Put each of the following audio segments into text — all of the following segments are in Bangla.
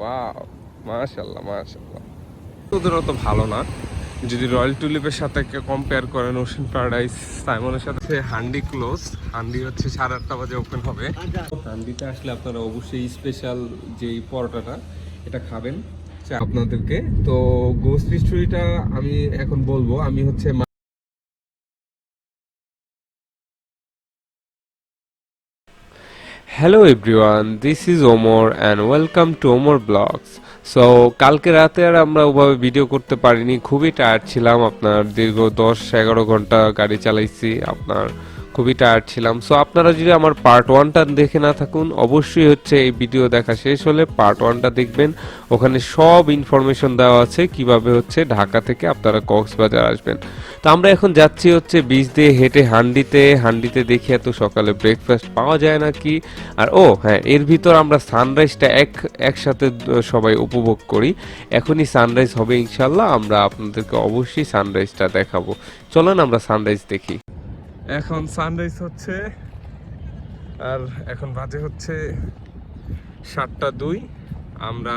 ওয়াও মাশাল্লাহ মাশাল্লাহ ওদের অত ভালো না। যদি রয়্যাল টুলিপের সাথে কম্পেয়ার করেন ওশান প্যারাডাইস সাইমনের সাথে হান্ডি ক্লোজ হান্ডি হচ্ছে সাড়ে আটটা বাজে ওপেন হবে। হান্ডিতে আসলে আপনারা অবশ্যই স্পেশাল যেই পরোটাটা এটা খাবেন। আপনাদেরকে তো গোস্ট হিস্টোরিটা আমি এখন বলব। আমি হচ্ছে hello everyone this is Omar and welcome to Omar blogs so কালকে রাতে আর আমরা ওভাবে ভিডিও করতে পারিনি। খুবই টায়ার্ড ছিলাম। আপনার দীর্ঘ দশ এগারো ঘণ্টা গাড়ি চালাইছি। আপনার খুবই টায়ার্ড ছিলাম। সো আপনারা যদি আমার পার্ট ওয়ানটা দেখে না থাকুন, অবশ্যই হচ্ছে এই ভিডিও দেখা শেষ হলে পার্ট ওয়ানটা দেখবেন। ওখানে সব ইনফরমেশন দেওয়া আছে কীভাবে হচ্ছে ঢাকা থেকে আপনারা কক্সবাজার আসবেন। তো আমরা এখন যাচ্ছি হচ্ছে বীজ দিয়ে হেঁটে হান্ডিতে। হান্ডিতে দেখি এত সকালে ব্রেকফাস্ট পাওয়া যায় নাকি? আর ও হ্যাঁ এর ভিতর আমরা সানরাইজটা এক, একসাথে সবাই উপভোগ করি। এখনই সানরাইজ হবে ইনশাল্লাহ। আমরা আপনাদেরকে অবশ্যই সানরাইজটা দেখাবো। চলেন আমরা সানরাইজ দেখি। এখন সানরাইজ হচ্ছে, আর এখন বাজে হচ্ছে সাতটা দুই। আমরা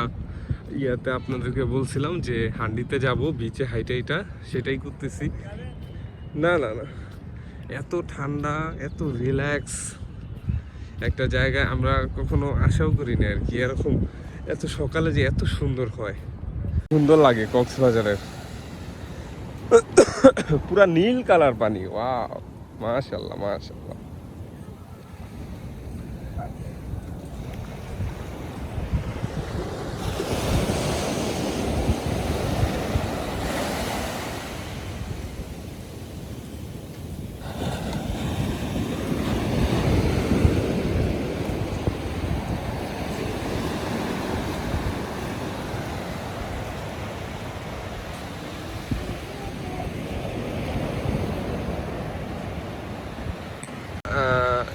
ইয়াতে আপনাদেরকে বলছিলাম যে হান্ডিতে যাব বিচে হাইটাইটা সেটাই করতেছি। না না না, এত ঠান্ডা, এত রিল্যাক্স একটা জায়গায় আমরা কখনো আশাও করি না আর কি, এরকম এত সকালে যে এত সুন্দর হয়। সুন্দর লাগে কক্সবাজারের। পুরা নীল কালার পানি, ওয়াও। মাশাল্লাহ মাশাল্লাহ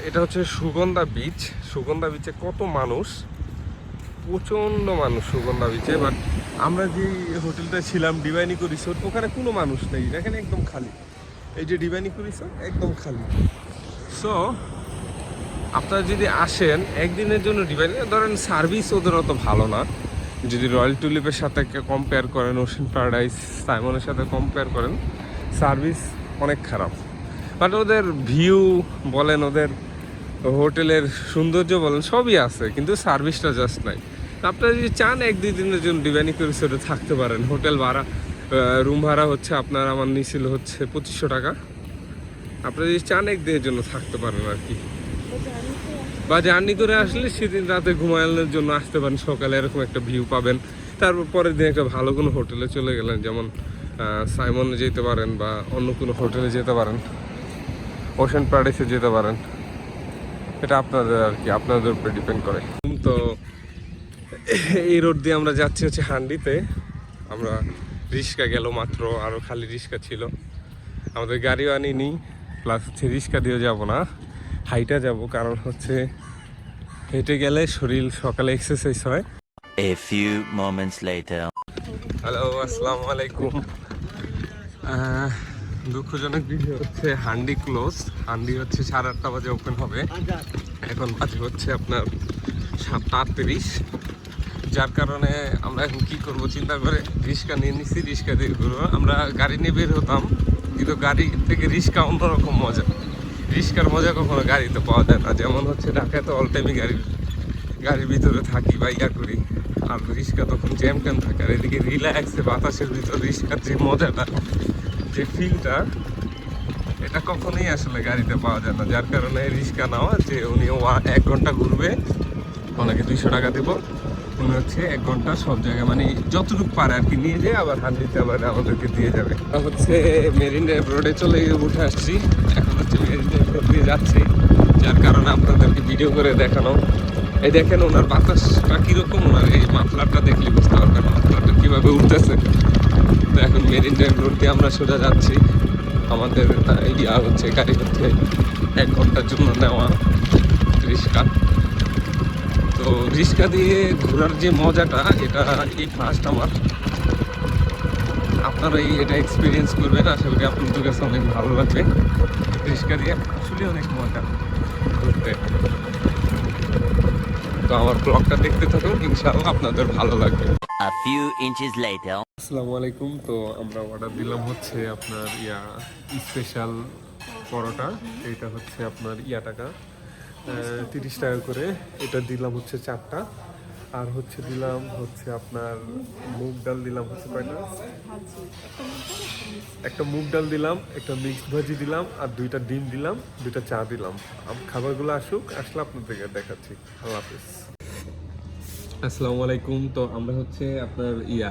এটা হচ্ছে সুগন্ধা বিচ সুগন্ধা বিচে কত মানুষ? প্রচণ্ড মানুষ সুগন্ধা বিচে বাট আমরা যে হোটেলটা ছিলাম ডিভাইনিকো রিসোর্ট ওখানে কোনো মানুষ নেই। এখানে একদম খালি। এই যে ডিভাইনিকো রিসোর্ট একদম খালি। সো আপনারা যদি আসেন, একদিনের জন্য ডিভাইন ধরেন সার্ভিস ওদের অত ভালো না। যদি রয়্যাল টুলিপের সাথে কম্পেয়ার করেন ওশান প্যারাডাইস সাইমনের সাথে কম্পেয়ার করেন সার্ভিস অনেক খারাপ। বাট ওদের ভিউ বলেন, ওদের হোটেলের সৌন্দর্য বলেন, সবই আছে, কিন্তু সার্ভিসটা জাস্ট নাই। আপনারা যদি চান এক দুই দিনের জন্য ডিভাইনিক রিসোর্টে থাকতে পারেন। হোটেল ভাড়া রুম ভাড়া হচ্ছে আপনার, আমার নিছিল হচ্ছে পঁচিশশো টাকা। আপনারা যদি চান এক দিনের জন্য থাকতে পারেন আর কি। বা জার্নি করে আসলে সেদিন রাতে ঘুমানোর জন্য আসতে পারেন, সকালে এরকম একটা ভিউ পাবেন। তারপর পরের দিন একটা ভালো কোনো হোটেলে চলে গেলেন, যেমন সাইমনে যেতে পারেন বা অন্য কোনো হোটেলে যেতে পারেন। ওশান প্যারাডাইসে যেতে পারেন। এটা আপনাদের আর কি আপনাদের উপরে ডিপেন্ড করে। তো এই রোড দিয়ে আমরা যাচ্ছি হচ্ছে হান্ডিতে। আমরা রিক্সা গেল মাত্র আরও খালি রিক্সা ছিল। আমাদের গাড়িও আনিনি প্লাস হচ্ছে রিক্সা দিয়ে যাব না হাইটা যাব কারণ হচ্ছে হেঁটে গেলে শরীর সকালে এক্সারসাইজ হয়। A few moments later. Hello আসসালামু আলাইকুম। দুঃখজনক বিষয় হচ্ছে হান্ডি ক্লোজ। হান্ডি হচ্ছে সাড়ে আটটা বাজে ওপেন হবে। এখন বাজে হচ্ছে আপনার সাতটা আটত্রিশ। যার কারণে আমরা এখন কি করব চিন্তা করে রিক্সা নিয়ে নিচ্ছি রিক্সা দিয়ে ঘুরবো। আমরা গাড়ি নিয়ে বের হতাম, কিন্তু গাড়ি থেকে রিক্সা অন্যরকম মজা। রিক্সার মজা কখনো গাড়িতে পাওয়া যায় না। যেমন হচ্ছে ঢাকায় তো অল টাইমই গাড়ির গাড়ির ভিতরে থাকি বা ইয়া করি। আর রিক্সা তখন জ্যাম ট্যাম থাকে। আর এদিকে রিল্যাক্সে বাতাসের ভিতর রিক্সার যে মজাটা। যে ফিলটা এটা কখনোই আসলে গাড়িতে পাওয়া যায় না। যার কারণে রিক্সা নেওয়া, যে উনি এক ঘণ্টা ঘুরবে, ওনাকে দুইশো টাকা দেবো। উনি হচ্ছে এক ঘণ্টা সব জায়গায় মানে যতটুকু পারে আর কি নিয়ে যায় আবার হান্ডিতে আবার আমাদেরকে দিয়ে যাবে। হচ্ছে মেরিন ড্রাইভ রোডে চলে গিয়ে উঠে আসছি। এখন হচ্ছে মেরিন ড্রাইভ রোড দিয়ে যাচ্ছি। যার কারণে আপনাদেরকে ভিডিও করে দেখানো। এই দেখেন, ওনার বাতাসটা কীরকম? ওনার এই মাফলারটা দেখলে বুঝতে পারবেন মাফলারটা কীভাবে উঠতেছে। তো এখন মেরিন ড্রাইভ রোড দিয়ে আমরা সোজা যাচ্ছি। আমাদের ইয়া হচ্ছে গাড়ি হচ্ছে এক ঘণ্টার জন্য নেওয়া রিক্সা। তো রিক্সা দিয়ে ঘোরার যে মজাটা, এটা এই ফার্স্ট আমার। আপনারা এই এটা এক্সপিরিয়েন্স করবেন, আশা করি আপনাদের কাছে অনেক ভালো লাগবে। রিক্সা দিয়ে আসলে অনেক মজা ঘুরতে তো আমার ব্লগটা দেখতে থাকুন, ইনশাআল্লাহ আপনাদের ভালো লাগবে। Few inches later. আসসালামু আলাইকুম। তো আমরা অর্ডার দিলাম হচ্ছে আপনার ইয়া স্পেশাল পরোটা। এটা হচ্ছে আপনার ইয়া টাকা। তিরিশ টাকা করে। এটা দিলাম হচ্ছে চারটা। আর হচ্ছে দিলাম হচ্ছে আপনার মুগ ডাল দিলাম হচ্ছে কয়টা? একটা মুগ ডাল দিলাম, একটা মিক্সড ভাজি দিলাম, আর দুইটা ডিম দিলাম, দুইটা চা দিলাম। খাবারগুলো আসুক, আসলে আপনাদেরকে দেখাচ্ছি। আল্লাহ হাফিজ। আসসালামু আলাইকুম। তো আমরা হচ্ছে আপনার ইয়া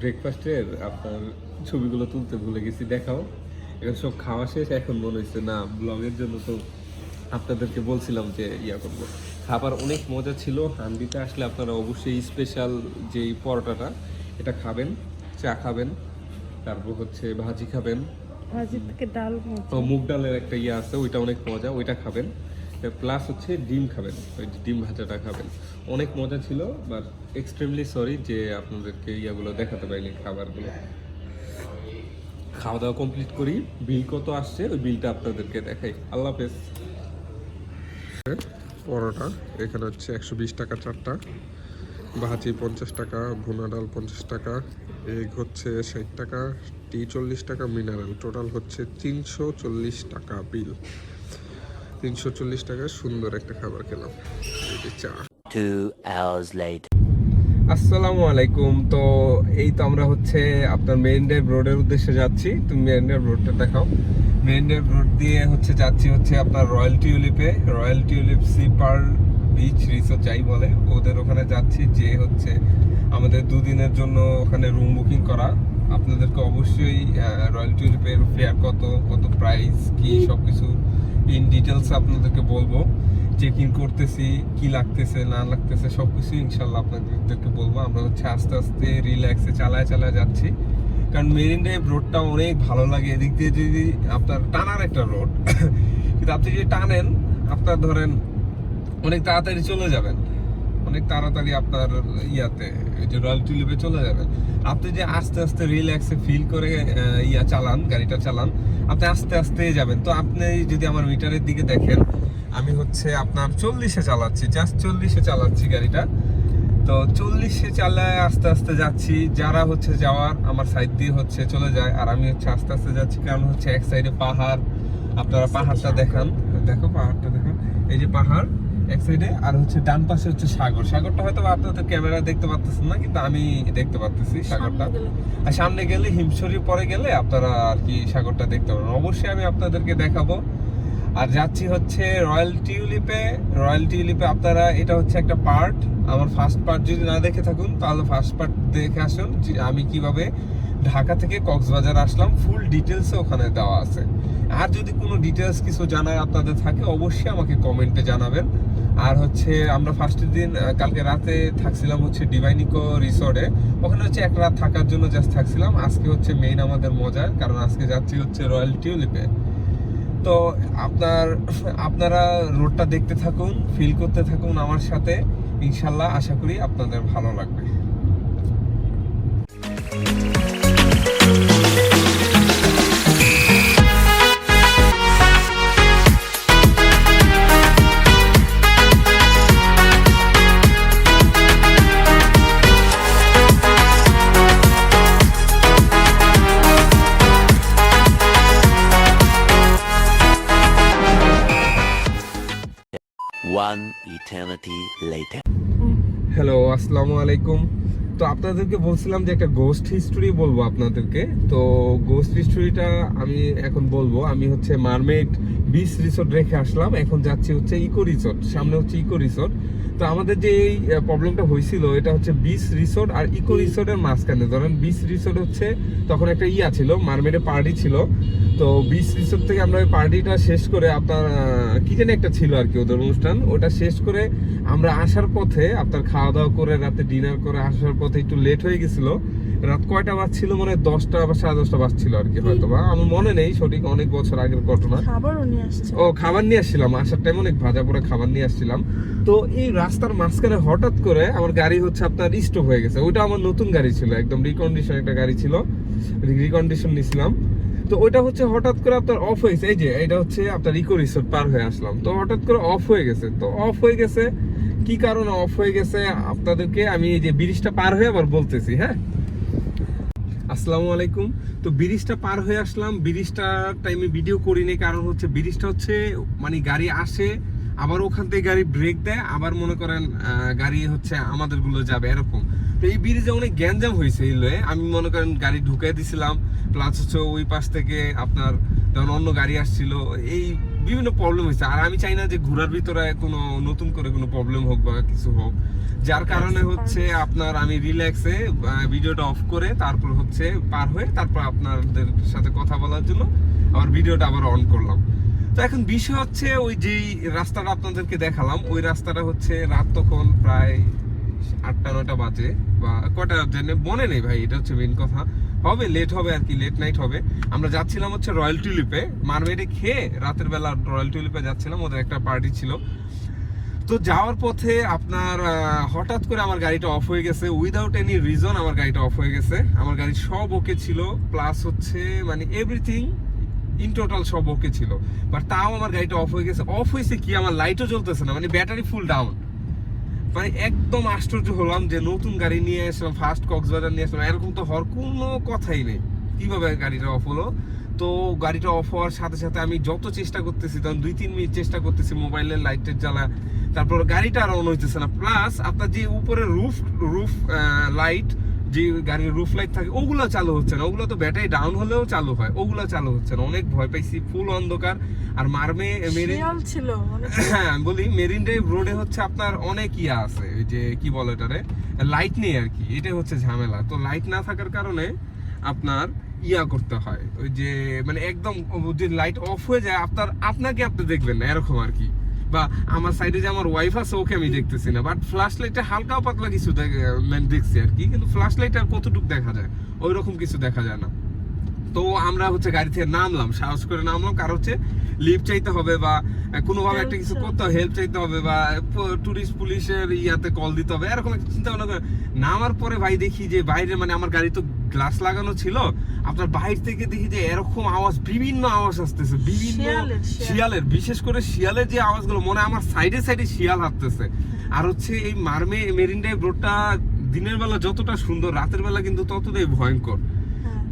ব্রেকফাস্টের আপনার ছবিগুলো তুলতে ভুলে গেছি দেখাও। এখন সব খাওয়া শেষ এখন মনে হচ্ছে না ব্লগের জন্য তো আপনাদেরকে বলছিলাম যে ইয়া করব। খাবার অনেক মজা ছিল হান্ডিতে আসলে আপনারা অবশ্যই স্পেশাল যেই পরোটাটা এটা খাবেন চা খাবেন তারপর হচ্ছে ভাজি খাবেন। মুগ ডালের একটা ইয়ে আছে ওইটা অনেক মজা ওইটা খাবেন। প্লাস হচ্ছে ডিম খাবেন, ওই ডিম ভাজাটা খাবেন। অনেক মজা ছিল বাট এক্সট্রিমলি সরি যে আপনাদেরকে ইয়াগুলো দেখাতে পারিনি খাবারগুলো। খাওয়া দাওয়া কমপ্লিট করি বিল কত আসছে, ওই বিলটা আপনাদেরকে দেখাই। আল্লাহ হাফেজ। পরোটা, এখানে হচ্ছে একশো বিশ টাকা চারটা। ভাজি পঞ্চাশ টাকা, ভুনা ডাল পঞ্চাশ টাকা এগ হচ্ছে ষাট টাকা টি চল্লিশ টাকা মিনারেল টোটাল হচ্ছে তিনশো চল্লিশ টাকা বিল তিনশো চল্লিশ টাকা সুন্দর একটা খাবার খেলাম। চা. আসসালামু আলাইকুম। তো এই তো আমরা হচ্ছে আপনার মেইন ড্রাইভ রোডের উদ্দেশ্যে যাচ্ছি। তুমি মেইন ড্রাইভ রোডটা দেখাও। মেইন ড্রাইভ রোড দিয়ে হচ্ছে যাচ্ছি হচ্ছে আপনার royal টিউলিপে Royal Tulip Sea Pearl Beach Resort যাই বলে। ওদের ওখানে যাচ্ছি যে হচ্ছে আমাদের দুদিনের জন্য ওখানে রুম বুকিং করা। আপনাদেরকে অবশ্যই রয়্যাল টিউলিপের ফেয়ার কত কত প্রাইস কি সব কিছু ইন ডিটেলস আপনাদেরকে বলব চেক ইন করতেছি, কি লাগতেছে, না লাগতেছে সব কিছু ইনশাল্লাহ আপনাদেরকে বলব। আমরা হচ্ছে আস্তে আস্তে রিল্যাক্সে চালায় চালায় যাচ্ছি। কারণ মেরিন ড্রাইভ রোডটা অনেক ভালো লাগে। এদিক দিয়ে যদি আপনার টানার একটা রোড কিন্তু আপনি যদি টানেন, আপনার ধরেন অনেক তাড়াতাড়ি চলে যাবেন। অনেক তাড়াতাড়ি আপনার ইয়াতে যে রয়্যাল টিউলিপে চলে যাবেন। আপনি যে আস্তে আস্তে রিল্যাক্সে ফিল করে ইয়া চালান গাড়িটা চালান আপনি আস্তে আস্তে যাবেন। তো আপনি যদি আমার মিটারের দিকে দেখেন আমি হচ্ছে আপনার চল্লিশে চালাচ্ছি জাস্ট চল্লিশে চালাচ্ছি গাড়িটা। তো চল্লিশে চালায় আস্তে আস্তে যাচ্ছি যারা হচ্ছে যাওয়ার আমার সাইড দিয়ে হচ্ছে চলে যায় আর আমি হচ্ছে আস্তে আস্তে যাচ্ছি কারণ হচ্ছে এক সাইডে পাহাড় আপনারা পাহাড়টা দেখান। দেখো পাহাড়টা দেখান। এই যে পাহাড় এক সাইডে আর হচ্ছে ডান পাশে হচ্ছে সাগর। সাগরটা হয়তো আপনাদের ক্যামেরা দেখতে পাচ্ছেন না কিন্তু আমি দেখতে পাচ্ছি সাগরটা। আর সামনে গেলে হিমছড়ি পরে গেলে আপনারা আর কি সাগরটা দেখতে পাবেন অবশ্যই আমি আপনাদেরকে দেখাবো। আর যাচ্ছি হচ্ছে রয়্যাল টিউলিপে। রয়্যাল টিউলিপে আপনারা এটা হচ্ছে একটা পার্ট। আমার ফার্স্ট পার্ট যদি না দেখে থাকুন তাহলে ফার্স্ট পার্ট দেখে আসুন যে আমি কীভাবে ঢাকা থেকে কক্সবাজার আসলাম। ফুল ডিটেলসে ওখানে দেওয়া আছে। আর যদি কোনো ডিটেলস কিছু জানার আপনাদের থাকে, অবশ্যই আমাকে কমেন্টে জানাবেন। আর হচ্ছে, আমরা ফার্স্টের দিন কালকে রাতে থাকছিলাম হচ্ছে ডিভাইনিকো রিসর্টে ওখানে হচ্ছে এক রাত থাকার জন্য জাস্ট থাকছিলাম। আজকে হচ্ছে মেইন আমাদের মজা কারণ আজকে যাচ্ছি হচ্ছে রয়্যাল টিউলিপে তো আপনার, আপনারা রোডটা দেখতে থাকুন ফিল করতে থাকুন আমার সাথে। ইনশাল্লাহ আশা করি আপনাদের ভালো লাগবে। One eternity later. হ্যালো আসসালামু আলাইকুম। তো আপনাদেরকে বলছিলাম যে একটা গোস্ট হিস্টোরি বলব আপনাদেরকে। তো গোস্ট হিস্টোরিটা আমি এখন বলব। আমি হচ্ছে মারমেড বিচ রিসোর্ট রেখে আসলাম। এখন যাচ্ছি হচ্ছে ইকো রিসোর্ট সামনে হচ্ছে ইকো রিসোর্ট। তো আমাদের যে এই প্রবলেমটা হয়েছিল এটা হচ্ছে বিচ রিসোর্ট আর ইকো রিসোর্টের মাঝখানে। ধরেন বিচ রিসোর্ট হচ্ছে তখন একটা ইয়া ছিল মারমেডে পার্টি ছিল। তো বিচ রিসোর্ট থেকে আমরা ওই পার্টিটা শেষ করে আপনার কি জানি একটা ছিল আর কি ওদের অনুষ্ঠান। ওটা শেষ করে আমরা আসার পথে আপনার খাওয়া দাওয়া করে রাতে ডিনার করে আসার পথে একটু লেট হয়ে গেছিল। রাত কয়টা বাজছিল? মানে দশটা বা সাড়ে দশটা বাজছিল আর কি হয়তো বা আমার মনে নেই সঠিক অনেক বছর আগের ঘটনা। ও খাবার নিয়ে আসছিলাম। আসার টাইম অনেক ভাজা পড়ে খাবার নিয়ে আসছিলাম। তো এই রাস্তার মাঝখানে হঠাৎ করে আমার গাড়ি হচ্ছে আপনার স্টপ হয়ে গেছে। ওইটা আমার নতুন গাড়ি ছিল একদম রিকন্ডিশন একটা গাড়ি ছিল। রিকন্ডিশন নিছিলাম। তো ওইটা হচ্ছে হঠাৎ করে আপনার অফ হয়েছে। এই যে এটা হচ্ছে আপনার ইকো রিসোর্ট পার হয়ে আসলাম। তো হঠাৎ করে অফ হয়ে গেছে। তো অফ হয়ে গেছে। কি কারণে অফ হয়ে গেছে? আপনাদেরকে আমি এই যে ব্রিজটা পার হয়ে আবার বলতেছি হ্যাঁ? আসসালামু আলাইকুম। তো ব্রিজটা পার হয়ে আসলাম। ব্রিজটা টাইমে ভিডিও করিনি, কারণ হচ্ছে ব্রিজটা হচ্ছে মানে গাড়ি আসে, আবার ওখান থেকে গাড়ি ব্রেক দেয়, আবার মনে করেন গাড়ি হচ্ছে আমাদেরগুলো যাবে, এরকম। তো এই ব্রিজে অনেক গ্যাঞ্জাম হয়েছে এই লয়ে। আমি মনে করেন গাড়ি ঢুকাই দিছিলাম প্লাস হচ্ছে ওই পাশ থেকে আপনার যখন অন্য গাড়ি আসছিল। এই বিভিন্ন প্রবলেম হয়েছে। আর আমি চাই না যে ঘোরার ভিতরে কোনো নতুন করে কোনো প্রবলেম হোক বা কিছু হোক। যার কারণে হচ্ছে আপনার আমি রিল্যাক্সে ভিডিওটা অফ করে তারপর হচ্ছে পার হয়ে তারপর আপনাদের সাথে কথা বলার জন্য আবার ভিডিওটা আবার অন করলাম। তো এখন বিষয় হচ্ছে ওই যেই রাস্তাটা আপনাদেরকে দেখালাম ওই রাস্তাটা হচ্ছে রাত তখন প্রায় আটটা নটা বাজে বা কটা জেনে মনে নেই ভাই এটা হচ্ছে মেন কথা। হবে লেট হবে আর কি লেট নাইট হবে। আমরা যাচ্ছিলাম হচ্ছে রয়্যাল টিউলিপে মারমেডে খেয়ে রাতের বেলা রয়্যাল টিউলিপে যাচ্ছিলাম, ওদের একটা পার্টি ছিল। তো যাওয়ার পথে আপনার হঠাৎ করে আমার গাড়িটা অফ হয়ে গেছে। উইদাউট এনি রিজন আমার গাড়িটা অফ হয়ে গেছে। আমার গাড়ি সব ওকে ছিল প্লাস হচ্ছে মানে এভরিথিং ইন টোটাল সব ওকে ছিল। বাট তাও আমার গাড়িটা অফ হয়ে গেছে। অফ হয়েছে কি? আমার লাইটও জ্বলতেছে না। মানে ব্যাটারি ফুল ডাউন মানে একদম আশ্চর্য হলাম যে নতুন গাড়ি নিয়ে আসলাম ফার্স্ট কক্সবাজার নিয়ে আসলাম, এরকম তো হওয়ার কোনো কথাই নেই। কীভাবে গাড়িটা অফ হলো? তো গাড়িটা অফ হওয়ার সাথে সাথে আমি যত চেষ্টা করতেছি তখন দুই, তিন মিনিট চেষ্টা করতেছি মোবাইলের লাইটের জ্বালা, তারপর গাড়িটা আর অন হইতেছে না। প্লাস আপনার যে উপরে রুফ রুফ লাইট যে গাড়ির রুফ লাইট থাকে ওগুলো চালু হচ্ছে না। ওগুলো তো ব্যাটারি ডাউন হলেও চালু হয়। ওগুলো চালু হচ্ছে না। অনেক ভয় পাইছি ফুল অন্ধকার। আর মারমে মেরে শিয়াল ছিল হ্যাঁ বলি মেরিন ড্রাইভ রোডে হচ্ছে আপনার অনেক ইয়া আছে ওই যে কি বলে এটারে? লাইট নেই আর কি এটাই হচ্ছে ঝামেলা। তো লাইট না থাকার কারণে আপনার ইয়া করতে হয়। ওই যে মানে একদম যে লাইট অফ হয়ে যায় আপনার আপনাকে আপনি দেখবেন না এরকম আর কি। বা আমার সাইডে যে আমার ওয়াইফ আছে, ওকে আমি দেখতেছি না। বাট ফ্ল্যাশ লাইটটা হালকা পাতলা কিছু দেখ- দেখছি আর কি। কিন্তু ফ্ল্যাশ লাইট আর কতটুকু দেখা যায়? ওই রকম কিছু দেখা যায় না। তো আমরা হচ্ছে গাড়ি থেকে নামলাম সাহস করে নামলাম কারণ হচ্ছে লিফট চাইতে হবে বা কোনোভাবে একটা কিছু করতে হবে হেল্প চাইতে হবে বা টুরিস্ট পুলিশের ইয়াতে কল দিতে হবে এরকম একটা চিন্তা ভাবনা করে নামার পরে ভাই দেখি যে বাইরে মানে আমার গাড়ি তো গ্লাস লাগানো ছিল আপনার বাইরে থেকে দেখি যে এরকম আওয়াজ বিভিন্ন আওয়াজ আসতেছে বিভিন্ন শিয়ালের, বিশেষ করে শিয়ালের যে আওয়াজগুলো মনে হয় আমার সাইডে সাইডে শিয়াল হাঁটতেছে আর হচ্ছে এই মার্মে মেরিন ড্রাইভ রোডটা দিনের বেলা যতটা সুন্দর রাতের বেলা কিন্তু ততটাই ভয়ঙ্কর।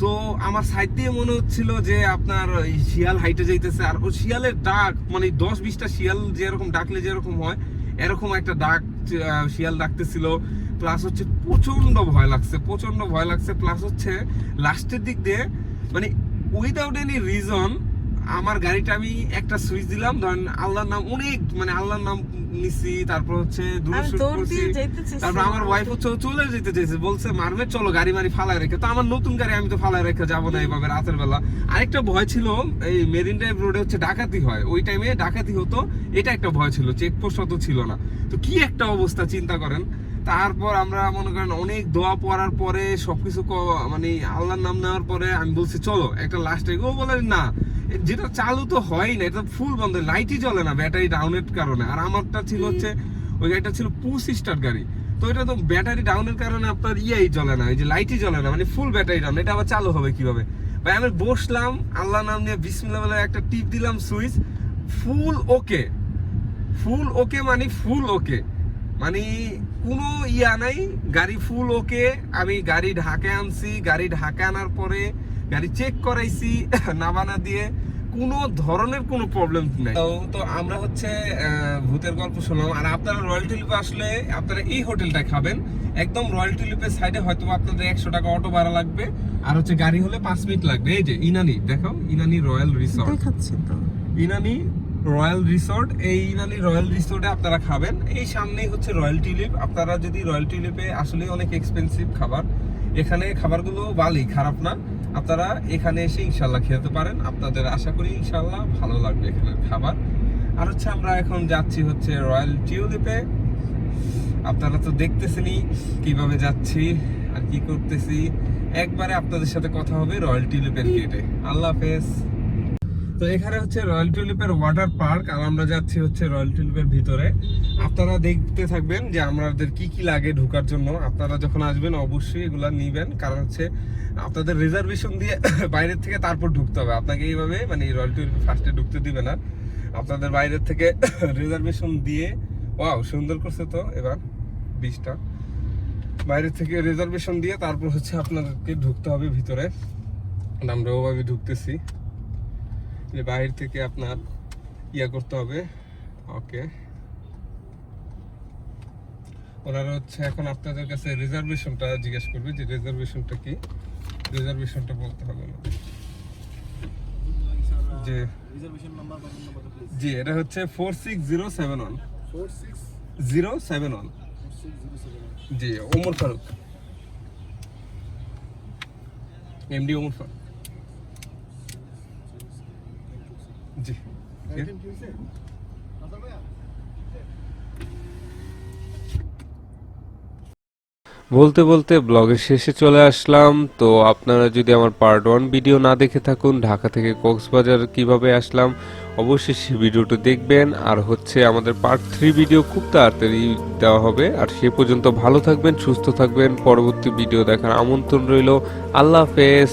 তো আমার সাইড দিয়ে মনে হচ্ছিল যে আপনার শিয়াল হাইটে যাইতেছে। আর ও শিয়ালের ডাক মানে দশ, বিশটা শিয়াল যেরকম ডাকলে যেরকম হয়, এরকম একটা ডাক শিয়াল ডাকতেছিল। প্লাস হচ্ছে প্রচণ্ড ভয় লাগছে, প্রচণ্ড ভয় লাগছে। প্লাস হচ্ছে লাস্টের দিক দিয়ে মানে উইদাউট এনি রিজন আমার গাড়িটা আমি একটা সুইচ দিলাম ধরেন আল্লাহর নাম অনেক মানে আল্লাহর নাম নিছি তারপর হচ্ছে। তারপর আমার ওয়াইফ হচ্ছে চলে যেতে চাইছে বলছে মারবে চলো গাড়ি মারি ফালায় রেখে। তো আমার নতুন গাড়ি আমি তো ফালায় রেখে যাব না এইভাবে রাতের বেলা। আরেকটা ভয় ছিল এই মেরিন ড্রাইভ রোডে হচ্ছে ডাকাতি হয়। ওই টাইমে ডাকাতি হতো এটা একটা ভয় ছিল চেকপোস্ট অত ছিল না। তো কি একটা অবস্থা চিন্তা করেন। তারপর আমরা মনে করেন অনেক দোয়া পড়ার পরে সবকিছু মানে আল্লাহর নাম নেওয়ার পরে আমি বলছি চলো একটা লাস্টে ও বলে না যেটা চালু তো হয় না এটা ফুল বন্ধ লাইটই জ্বলে না ব্যাটারি ডাউনের কারণে। আর আমারটা ছিল হচ্ছে ওই গাড়িটা ছিল পুশ স্টার্ট গাড়ি। তো এটা তো ব্যাটারি ডাউনের কারণে আপনার ইয়েই জ্বলে না এই যে লাইটই জ্বলে না মানে ফুল ব্যাটারি ডাউন এটা আবার চালু হবে কীভাবে? ভাই আমি বসলাম আল্লাহ নাম নিয়ে বিসমিল্লাহ বলে একটা টিপ দিলাম সুইচ ফুল ওকে ফুল ওকে মানে ফুল ওকে মানে কোনো ইয়া নাই গাড়ি ফুল ওকে আমি গাড়ি ঢাকে আনছি গাড়ি ঢাকে আনার পরে গাড়ি চেক করাইছি নাবানা দিয়ে কোনো ধরনের কোনো প্রবলেম নাই। তো তো আমরা হচ্ছে ভূতের গল্প শুনলাম। আর আপনারা রয়্যাল টিলিপে আসলে আপনারা এই হোটেলটা খাবেন। একদম রয়্যাল টিলিপের সাইডে হয়তো আপনাদের একশো টাকা অটো ভাড়া লাগবে। আর হচ্ছে গাড়ি হলে পাঁচ মিনিট লাগবে। এই যে ইনানি দেখো ইনানি রয়্যাল রিসর্ট দেখাচ্ছি তো। ইনানি রয়্যাল রিসোর্ট এই ইনানি রয়্যাল রিসোর্টে আপনারা খাবেন। এই সামনেই হচ্ছে রয়্যাল টিলিপ আপনারা যদি রয়্যাল টিলিপে আসলে অনেক এক্সপেন্সিভ খাবার এখানে খাবারগুলো ভালোই খারাপ না। আপনারা এখানে এসে ইনশাল্লাহ খেতে পারেন। আপনাদের আশা করি ইনশাল্লাহ ভালো লাগবে এখানের খাবার। আর হচ্ছে আমরা এখন যাচ্ছি হচ্ছে রয়্যাল টিউলিপে। আপনারা তো দেখতেছেনই কীভাবে যাচ্ছি আর কি করতেছি। একবারে আপনাদের সাথে কথা হবে রয়্যাল টিউলিপের গেটে আল্লাহ হাফেজ। তো এখানে হচ্ছে রয়্যাল টিউলিপের ওয়াটার পার্ক আর আমরা যাচ্ছি হচ্ছে রয়্যাল টিউলিপের ভিতরে। আপনারা দেখতে থাকবেন যে আমাদের কি কি লাগে ঢোকার জন্য। আপনারা যখন আসবেন, অবশ্যই এগুলা নিবেন। কারণ হচ্ছে আপনাদের রিজার্ভেশন দিয়ে বাইরের থেকে তারপর ঢুকতে হবে। আপনাকে এইভাবে মানে রয়্যাল টিউলিপ ফার্স্টে ঢুকতে দিবে না। আপনাদের বাইরের থেকে রিজার্ভেশন দিয়ে ওয়াও সুন্দর করছে তো এবার বীজটা বাইরে থেকে রিজার্ভেশন দিয়ে তারপর হচ্ছে আপনাদেরকে ঢুকতে হবে ভিতরে। আমরা ওভাবে ঢুকতেছি। যে বাইরে থেকে আপনার ইয়া করতে হবে। ওকে। ওনারা হচ্ছে এখন আপনাদের কাছে রিজার্ভেশনটা জিজ্ঞেস করবে যে রিজার্ভেশনটা কি? রিজার্ভেশনটা বলতে হবে। যে প্লিজ জি এটা হচ্ছে four six zero seven one zero seven one জি ওমর ফারুক। এমডি ওমর ফারুক জি বলতে বলতে ব্লগের শেষে চলে আসলাম। তো আপনারা যদি আমার পার্ট ওয়ান ভিডিও না দেখে থাকুন, ঢাকা থেকে কক্সবাজার কীভাবে আসলাম অবশ্যই সেই ভিডিওটা দেখবেন। আর হচ্ছে আমাদের পার্ট থ্রি ভিডিও খুব তাড়াতাড়ি দেওয়া হবে। আর সে পর্যন্ত ভালো থাকবেন, সুস্থ থাকবেন। পরবর্তী ভিডিও দেখার আমন্ত্রণ রইল। আল্লাহ হাফেজ।